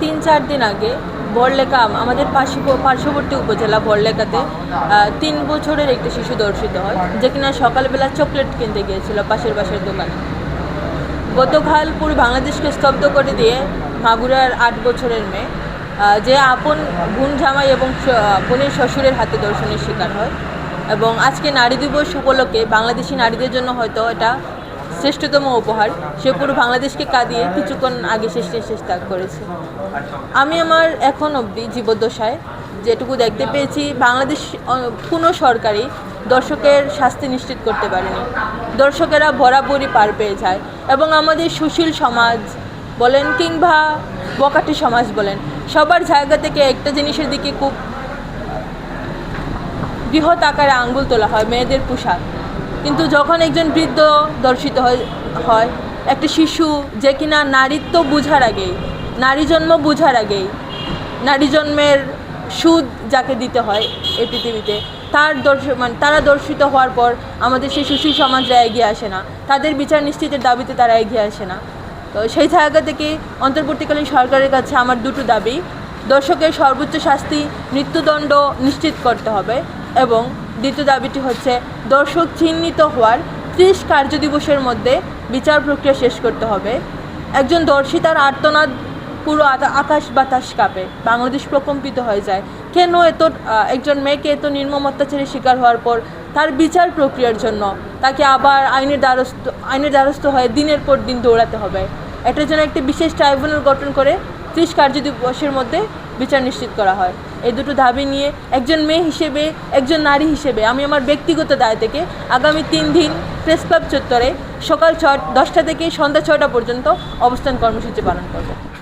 তিন চার দিন আগে বড়লেখা আমাদের পার্শ্ববর্তী উপজেলা বড়লেখাতে তিন বছরের একটি শিশু দর্শিত হয়, যে কিনা সকালবেলা চকলেট কিনতে গিয়েছিল পাশের পাশের দোকানে। গতকাল পুরো বাংলাদেশকে স্তব্ধ করে দিয়ে মাগুরার আট বছরের মেয়ে যে আপন বোন জামাই এবং বোনের শ্বশুরের হাতে দর্শনের শিকার হয়। এবং আজকে নারী দিবস উপলক্ষে বাংলাদেশি নারীদের জন্য হয়তো এটা শ্রেষ্ঠতম উপহার। সে পুরো বাংলাদেশকে কাঁদিয়ে কিছুক্ষণ আগে শেষ শেষ ত্যাগ করেছে। আমি আমার এখন অবধি জীবদ্দশায় যেটুকু দেখতে পেয়েছি, বাংলাদেশ কোনো সরকারই দর্শকের শাস্তি নিশ্চিত করতে পারেনি। দর্শকেরা বরাবরই পার পেয়ে যায় এবং আমাদের সুশীল সমাজ বলেন কিংবা বকাটি সমাজ বলেন, সবার জায়গা থেকে একটা জিনিসের দিকে খুব বৃহৎ আকারে আঙ্গুল তোলা হয়, মেয়েদের পোশাক। কিন্তু যখন একজন বৃদ্ধ দর্শিত হয় একটা শিশু যে কিনা নারীত্ব বুঝার আগেই, নারী জন্ম বুঝার আগেই, নারী জন্মের সুদ যাকে দিতে হয় এই পৃথিবীতে, তার দর্শ মানে তারা দর্শিত হওয়ার পর আমাদের সেই সুশীল সমাজরা এগিয়ে আসে না। তাদের বিচার নিশ্চিতের দাবিতে তারা এগিয়ে আসে না। তো সেই জায়গা থেকে অন্তর্বর্তীকালীন সরকারের কাছে আমার দুটো দাবি। দর্শকের সর্বোচ্চ শাস্তি মৃত্যুদণ্ড নিশ্চিত করতে হবে এবং দ্বিতীয় দাবিটি হচ্ছে, দর্শক চিহ্নিত হওয়ার ত্রিশ কার্যদিবসের মধ্যে বিচার প্রক্রিয়া শেষ করতে হবে। একজন দর্শিতার আর্তনাদ পুরো আকাশ বাতাস কাঁপে। বাংলাদেশ প্রকম্পিত হয়ে যায়। কেন এত একজন মেয়েকে এত নির্মম অত্যাচারের শিকার হওয়ার পর তার বিচার প্রক্রিয়ার জন্য তাকে আবার আইনের দ্বারস্থ আইনের দ্বারস্থ হয়ে দিনের পর দিন দৌড়াতে হবে? এটার জন্য একটি বিশেষ ট্রাইব্যুনাল গঠন করে ত্রিশ কার্যদিবসের মধ্যে বিচার নিশ্চিত করা হয়। এই দুটো দাবি নিয়ে একজন মেয়ে হিসেবে, একজন নারী হিসেবে আমি আমার ব্যক্তিগত দায় থেকে আগামী তিন দিন প্রেস ক্লাব চত্বরে সকাল ছ দশটা থেকে সন্ধ্যা ছটা পর্যন্ত অবস্থান কর্মসূচি পালন করব।